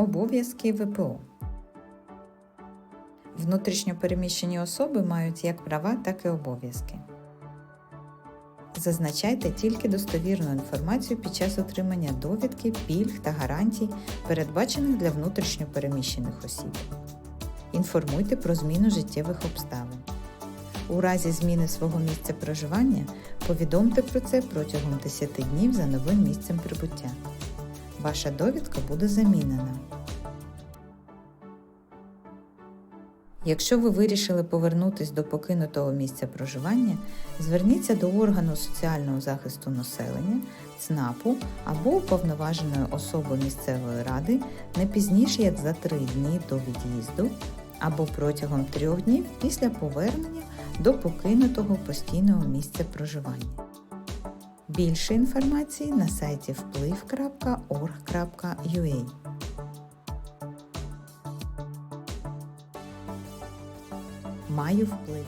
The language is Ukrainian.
Обов'язки ВПО. Внутрішньо переміщені особи мають як права, так і обов'язки. Зазначайте тільки достовірну інформацію під час отримання довідки, пільг та гарантій, передбачених для внутрішньо переміщених осіб. Інформуйте про зміну життєвих обставин. У разі зміни свого місця проживання повідомте про це протягом 10 днів за новим місцем прибуття. Ваша довідка буде замінена. Якщо ви вирішили повернутись до покинутого місця проживання, зверніться до органу соціального захисту населення, ЦНАПу або уповноваженої особи місцевої ради не пізніше як за 3 дні до від'їзду або протягом 3 днів після повернення до покинутого постійного місця проживання. Більше інформації на сайті вплив.org.ua Маю вплив.